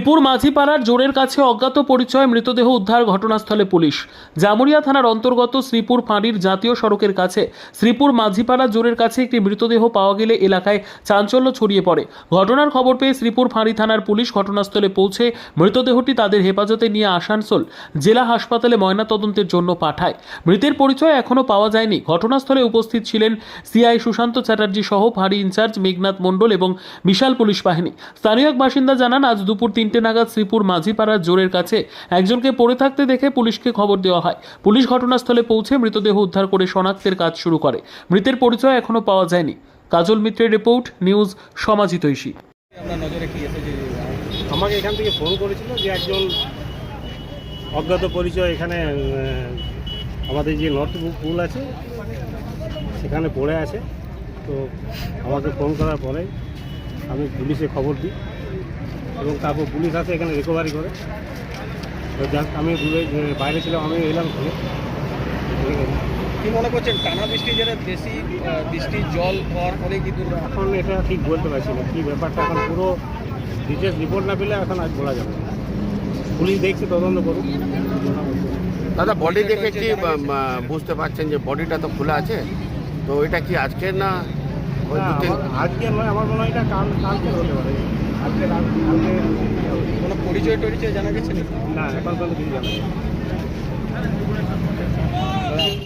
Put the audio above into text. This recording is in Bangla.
শ্রীপুর মাঝিপাড়ার জোরের কাছে অজ্ঞাত পরিচয় মৃতদেহ উদ্ধার ঘটনাস্থলে পুলিশ। জামুরিয়া থানার অন্তর্গত শ্রীপুর ফাঁড়ির জাতীয় সড়কের কাছে শ্রীপুর মাঝিপাড়া জোরের কাছে একটি মৃতদেহ পাওয়া গেলে এলাকায় চাঞ্চল্য ছড়িয়ে পড়ে। ঘটনার খবর পেয়ে শ্রীপুর ফাঁড়ি থানার পুলিশ ঘটনাস্থলে পৌঁছে মৃতদেহটি তাদের হেফাজতে নিয়ে আসানসোল জেলা হাসপাতালে ময়নাতদন্তের জন্য পাঠায়। মৃতের পরিচয় এখনও পাওয়া যায়নি। ঘটনাস্থলে উপস্থিত ছিলেন সিআই সুশান্ত চ্যাটার্জি সহ ফাঁড়ি ইনচার্জ মেঘনাথ মণ্ডল এবং বিশাল পুলিশ বাহিনী। স্থানীয় এক বাসিন্দা জানান, আজ দুপুর তিনটে নাগাদ শ্রীপুর মাঝিপাড়ার জোরের কাছে একজনকে পড়ে থাকতে দেখে পুলিশকে খবর দেওয়া হয়। পুলিশ ঘটনাস্থলে পৌঁছে মৃতদেহ উদ্ধার করে শনাক্তের কাজ শুরু করে। মৃতের পরিচয় এখনও পাওয়া যায়নি। কাজল মিত্রের রিপোর্ট, নিউজ সমাজিতৈষী। আমাকে এখান থেকে ফোন করেছিল যে একজন অজ্ঞাত পরিচয় এখানে আমাদের যে নর্থ পুল আছে, সেখানে পড়ে আছে। তো আমাকে ফোন করার পরে আমি পুলিশে খবর দিই। এবং তারপর পুলিশ আসে এখানে রিকভারি করে। তো যাক আমি দূরে বাইরে ছিলাম আমি এলাম ঘুরে। কি মনে করছেন টানা বৃষ্টি যেটা বেশি বৃষ্টি জল হওয়ার ফলে কি এখন এটা ঠিক বলতে পারছি না কী ব্যাপারটা এখন পুরো ডিটেলস রিপোর্ট না পেলে এখন আজ বলা যাবে না। পুলিশ দেখছে তদন্ত করুক। দাদা বডি দেখে কি বুঝতে পারছেন যে বডিটা তো খোলা আছে? তো এটা কি আজকে না আজকে নয় আমার মনে হয় এটা কাল কালকে হতে পারে। কোনো পরিচয় টরিচয় জানা গেছে না এখন পর্যন্ত কিছু।